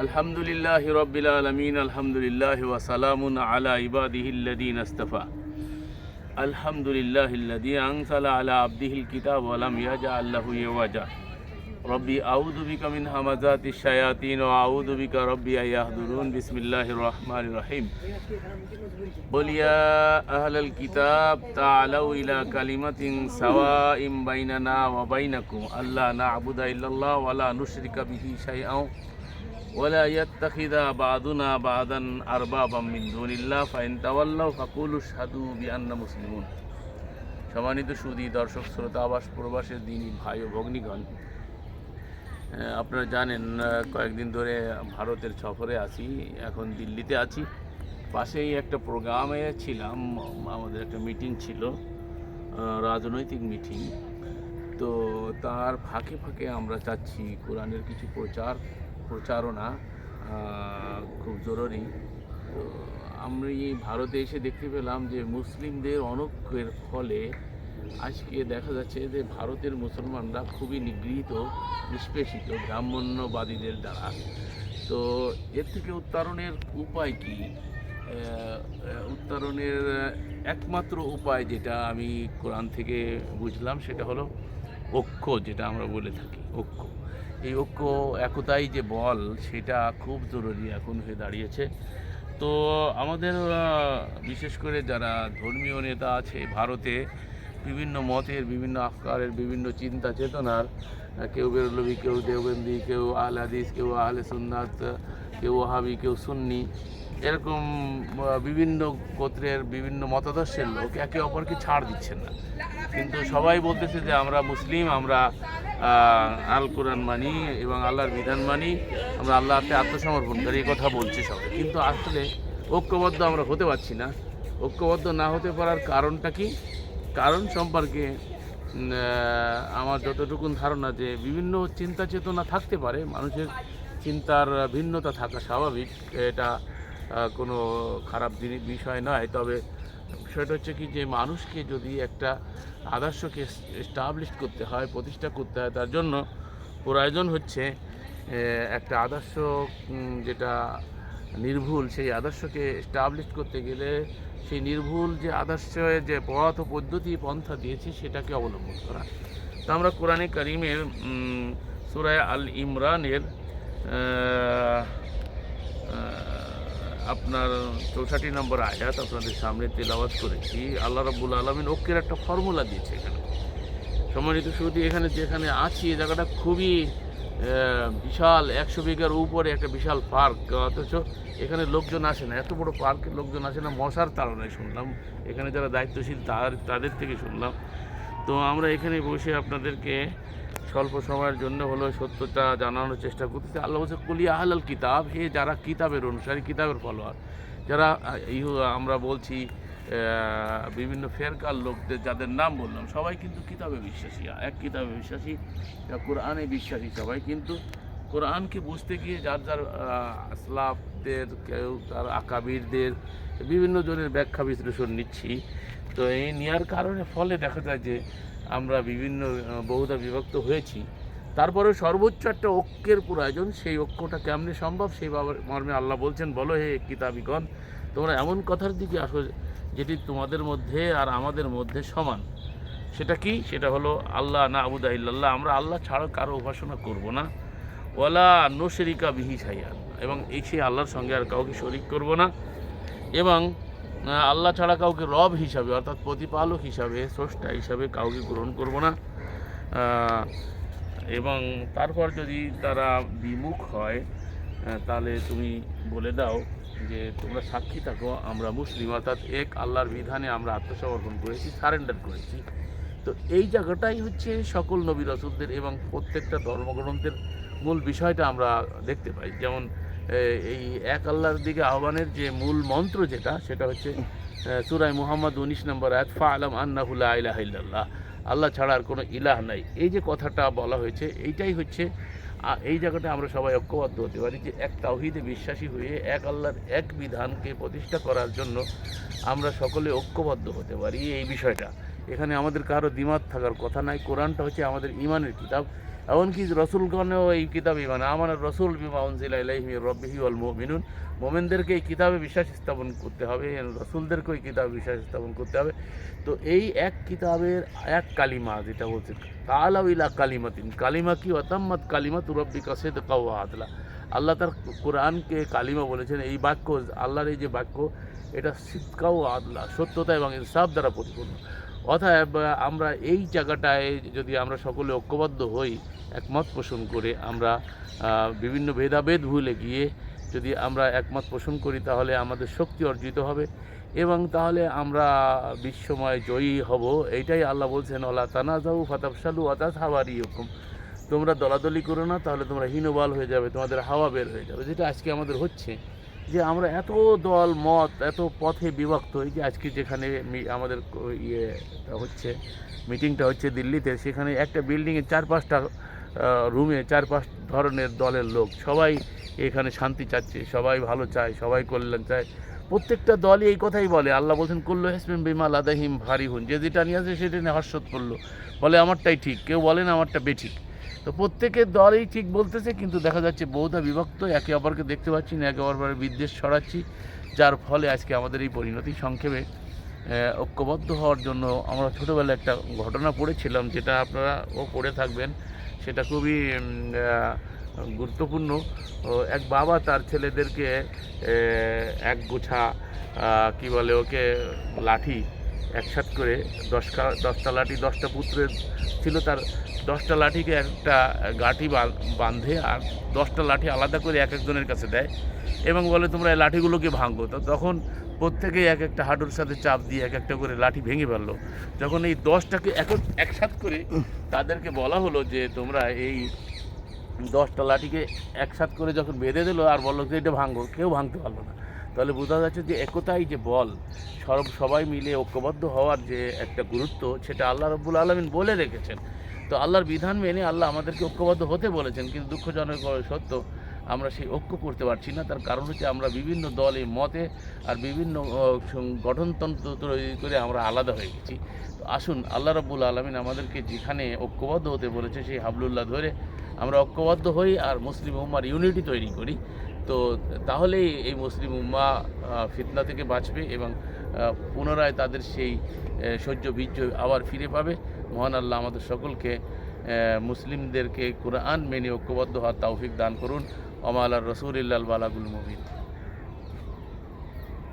الحمد لله رب العالمين الحمد لله وسلام على عباده الذين اصطفى الحمد لله الذي أنزل على عبده الكتاب ولم يجعل له عوجا ربي أعوذ بك من همزات الشياطين وأعوذ بك ربي أن يحضرون بسم الله الرحمن الرحيم قل يا أهل الكتاب تعالوا إلى كلمة سواء بيننا وبينكم ألا ওয়ালা ইয়াত্তাখিদা বাদুনা বাদান আরবাবা মিন দুনিল্লাহ ফাইন তাওয়াল্লাহ ফাকুলু সাদু বিআন্না মুসলিমুন সম্মানিত সুদী দর্শক, শ্রোতা, আবাস প্রবাসের দিনই ভাই ও ভগ্নীগণ আপনারা জানেন কয়েকদিন ধরে ভারতের সফরে আছি, এখন দিল্লিতে আছি। পাশেই একটা প্রোগ্রামে ছিলাম, আমাদের একটা মিটিং ছিল রাজনৈতিক মিটিং। তো তার ফাঁকে ফাঁকে আমরা চাচ্ছি কোরআনের কিছু প্রচার প্রচারণা খুব জরুরি। আমি ভারতে এসে দেখতে পেলাম যে মুসলিমদের অনক্ষের ফলে আজকে দেখা যাচ্ছে যে ভারতের মুসলমানরা খুবই নিগৃহীত, নিষ্পেষিত, ব্রাহ্মণ্যবাদীদের দ্বারা। তো এর থেকে উত্তরণের উপায় কি? উত্তরণের একমাত্র উপায় যেটা আমি কোরআন থেকে বুঝলাম সেটা হলো ঐক্য যেটা আমরা বলে থাকি, ঐক্য। এই ঐক্য একতাই যে বল, সেটা খুব জরুরি এখন হয়ে দাঁড়িয়েছে। তো আমাদের বিশেষ করে যারা ধর্মীয় নেতা আছে ভারতে, বিভিন্ন মতের, বিভিন্ন আফকারের বিভিন্ন চিন্তা চেতনার কেউ বেরলবি, কেউ দেওবন্দি, কেউ আল হাদিস কেউ আহলে সুন্নাত, কেউ ওহাবি কেউ সুন্নি এরকম বিভিন্ন গোত্রের বিভিন্ন মতাদর্শের লোক একে অপরকে ছাড় দিচ্ছেন না। কিন্তু সবাই বলতেছে যে আমরা মুসলিম, আমরা আল কোরআন মানি এবং আল্লাহর বিধান মানি, আমরা আল্লাহতে আত্মসমর্পণকারী, এই কথা বলছি সবাই। কিন্তু আসলে ঐক্যবদ্ধ আমরা হতে পারছি না। ঐক্যবদ্ধ না হতে পারার কারণটা কি? কারণ সম্পর্কে আমার যতটুকুন ধারণা যে বিভিন্ন চিন্তা চেতনা থাকতে পারে, মানুষের চিন্তার ভিন্নতা থাকা স্বাভাবিক। এটা কোনো খারাপ বিষয় নয়। তবে বিষয়টা হচ্ছে কি যে, মানুষকে যদি একটা আদর্শকে এস্টাবলিশ করতে হয়, প্রতিষ্ঠা করতে হয়, তার জন্য প্রয়োজন হচ্ছে একটা আদর্শ যেটা নির্ভুল, সেই আদর্শকে এস্টাবলিশ করতে গেলে সেই নির্ভুল যে আদর্শের যে পথ পদ্ধতি, পন্থা দিয়েছে, সেটাকে অবলম্বন করা। তো আমরা কোরআনে করিমের সুরায় আল ইমরানের আপনার চৌষট্টি নম্বর আয়াত আপনাদের সামনে তেলাওয়াত করেছি। আল্লাহ রাব্বুল আলমিন ঐক্যের একটা ফর্মুলা দিয়েছে এখানে। সম্মানিত সুদী এখানে যেখানে আছি, এই জায়গাটা খুবই বিশাল, একশো বিঘার উপরে একটা বিশাল পার্ক। অথচ এখানে লোকজন আসে না, এত বড় পার্কে লোকজন আসে না, মশার তাড়নায় শুনলাম। এখানে যারা দায়িত্বশীল, তার, তাদের থেকে শুনলাম। তো আমরা এখানে বসে আপনাদেরকে স্বল্প সময়ের জন্য হলো সত্যটা জানানোর চেষ্টা করতেছি। আল্লাহ বলছে, কুলি আহলাল কিতাব হে যারা কিতাবের অনুসারী, কিতাবের ফলোয়ার যারা আমরা বলছি বিভিন্ন ফেরকার লোকদের, যাদের নাম বললাম, সবাই কিন্তু কিতাবে বিশ্বাসী। এক কিতাবে বিশ্বাসী কোরআনে বিশ্বাসী সবাই। কিন্তু কোরআনকে বুঝতে গিয়ে যার যার আসলাফদের, কেউ তার আকাবিরদের বিভিন্ন জনের ব্যাখ্যা বিশ্লেষণ নিচ্ছি। তো এই নেওয়ার কারণে ফলে দেখা যায় যে আমরা বিভিন্ন বহুধা বিভক্ত হয়েছি। তারপরে সর্বোচ্চ একটা ঐক্যের প্রয়োজন, সেই ঐক্যটা কেমনে সম্ভব সেই বাবার- মর্মে আল্লাহ বলছেন, বলো হে কিতাবিগণ, তোমরা এমন কথার দিকে আসো যেটি তোমাদের মধ্যে আর আমাদের মধ্যে সমান। সেটা কি? সেটা হলো আল্লাহ না আবুদা ইল্লাল্লাহ, আমরা আল্লাহ ছাড়া কারও উপাসনা করব না। ওয়ালা নশরিকা বিহি সাইয়ান এবং এই সেই আল্লাহর সঙ্গে আর কাউকে শরিক করব না। এবং আল্লাহ ছাড়া কাউকে রব হিসাবে, অর্থাৎ প্রতিপালক হিসাবে, স্রষ্টা হিসাবে কাউকে গ্রহণ করব না। এবং তারপর যদি তারা বিমুখ হয় তাহলে তুমি বলে দাও যে, তোমরা সাক্ষী থাকো, আমরা মুসলিম। অর্থাৎ এক আল্লাহর বিধানে আমরা আত্মসমর্পণ করেছি, সারেন্ডার করেছি। তো এই জায়গাটাই হচ্ছে সকল নবী রসুলদের এবং প্রত্যেকটা ধর্মগ্রন্থের মূল বিষয়টা আমরা দেখতে পাই। যেমন এই এক আল্লাহর দিকে আহ্বানের যে মূল মন্ত্র যেটা, সেটা হচ্ছে সুরাই মুহাম্মদ উনিশ নম্বর আয়াত ফা আলম আন্নাহুল্লাহ ইলাহ আল্লাহ ছাড়া আর কোনো ইলাহ নাই। এই যে কথাটা বলা হয়েছে, এইটাই হচ্ছে এই জায়গাটা আমরা সবাই ঐক্যবদ্ধ হতে পারি যে এক তাওহিদে বিশ্বাসী হয়ে এক আল্লাহর এক বিধানকে প্রতিষ্ঠা করার জন্য আমরা সকলে ঐক্যবদ্ধ হতে পারি এই বিষয়টা। এখানে আমাদের কারও দ্বিমত থাকার কথা নাই। কোরআনটা হচ্ছে আমাদের ইমানের কিতাব। এমনকি রসুলগণেও এই কিতাবে মানে আমার রসুল বিমা উনজিলা ইলাইহি রব্বিহি ওয়াল মোমেনদেরকে এই কিতাবে বিশ্বাস স্থাপন করতে হবে রসুলদেরকে এই কিতাবে বিশ্বাস স্থাপন করতে হবে। তো এই এক কিতাবের এক কালিমা যেটা বলছে তালাউ ইলা কালিমাতিন কালিমা কি? অতাম্মাত কালিমা তুরব্বি কাসেদ আদলা আল্লাহ তার কোরআনকে কালিমা বলেছেন, এই বাক্য আল্লাহর এই যে বাক্য, এটা সিদ্কাও আদলা, সত্যতা এবং ইনসাফ দ্বারা পরিপূর্ণ। অতএব, আমরা এই জায়গাটায় যদি আমরা সকলে ঐক্যবদ্ধ হই, একমত পোষণ করে আমরা বিভিন্ন ভেদাভেদ ভুলে গিয়ে যদি আমরা একমত পোষণ করি, তাহলে আমাদের শক্তি অর্জিত হবে এবং তাহলে আমরা বিশ্বময় জয়ী হব। এইটাই আল্লাহ বলছেন আল্লাহ তানাজাউ ফাতাবসালু আতাস হাওয়ারি হুকুম তোমরা দলাদলি করো না, তাহলে তোমরা হীনবাল হয়ে যাবে, তোমাদের হাওয়া বের হয়ে যাবে, যেটা আজকে আমাদের হচ্ছে। যে আমরা এত দল, মত, এত পথে বিভক্ত, এই যে আজকে যেখানে আমাদের ক- ইয়ে হচ্ছে, মিটিংটা হচ্ছে দিল্লিতে, সেখানে একটা বিল্ডিংয়ে চার পাঁচটা রুমে চার পাঁচ ধরনের দলের লোক, সবাই এখানে শান্তি চাচ্ছে, সবাই ভালো চায়, সবাই কল্যাণ চায়। প্রত্যেকটা দলই এই কথাই বলে, আল্লাহ বলছেন করল হেসমিন বিমাল আদাহিম ভারী হুন যে যেটা নিয়ে আসে সেটা নিয়ে হর্ষত করল। বলে, আমারটাই ঠিক কেউ বলেন আমারটা বেঠিক তো প্রত্যেকের দলই ঠিক বলতেছে, কিন্তু দেখা যাচ্ছে বহুধা বিভক্ত। একে অপরকে দেখতে পাচ্ছি না, একে অপরের বিদ্বেষ ছড়াচ্ছি, যার ফলে আজকে আমাদের এই পরিণতি সংক্ষেপে ঐক্যবদ্ধ হওয়ার জন্য আমরা ছোটোবেলায় একটা ঘটনা পড়েছিলাম, যেটা আপনারা ও পড়ে থাকবেন। সেটা খুবই গুরুত্বপূর্ণ। এক বাবা তার ছেলেদেরকে এক গোছা কি বলে ওকে, লাঠি একসাথ করে দশটা দশটা লাঠি, দশটা পুত্রের ছিল তার দশটা লাঠিকে একটা গাঠি বাঁধে আর দশটা লাঠি আলাদা করে এক একজনের কাছে দেয় এবং বলে, তোমরা এই লাঠিগুলোকে ভাঙো। তো তখন প্রত্যেকেই এক একটা হাঁটুর সাথে চাপ দিয়ে এক একটা করে লাঠি ভেঙে ফেলল। যখন এই দশটাকে এক, একসাথ করে তাদেরকে বলা হলো যে, তোমরা এই দশটা লাঠিকে একসাথ করে যখন বেঁধে দিলো আর বলল যে এটা ভাঙো কেউ ভাঙতে পারল না তাহলে বোঝা যাচ্ছে যে একতাই যে বল সব সবাই মিলে ঐক্যবদ্ধ হওয়ার যে একটা গুরুত্ব, সেটা আল্লাহ রব্বুল আলমিন বলে রেখেছেন। তো আল্লাহর বিধান মেনে আল্লাহ আমাদেরকে ঐক্যবদ্ধ হতে বলেছেন, কিন্তু দুঃখজনক সত্য আমরা সেই ঐক্য করতে পারছি না। তার কারণ হচ্ছে আমরা বিভিন্ন দলে, মতে আর বিভিন্ন গঠনতন্ত্র তৈরি করে আমরা আলাদা হয়ে গেছি। তো আসুন, আল্লাহ রব্বুল আলমিন আমাদেরকে যেখানে ঐক্যবদ্ধ হতে বলেছে, সেই হাবলুল্লাহ ধরে আমরা ঐক্যবদ্ধ হই আর মুসলিম উম্মার ইউনিটি তৈরি করি। তো তাহলেই এই মুসলিম উম্মা ফিতনা থেকে বাঁচবে এবং পুনরায় তাদের সেই সহ্য বীর্য আবার ফিরে পাবে। মহান আল্লাহ আমাদের সকলকে মুসলিমদেরকে কোরআন মেনে ঐক্যবদ্ধ হওয়ার তৌফিক দান করুন। অমাল রসুল ইল্লাল বালাগুল মুবিন।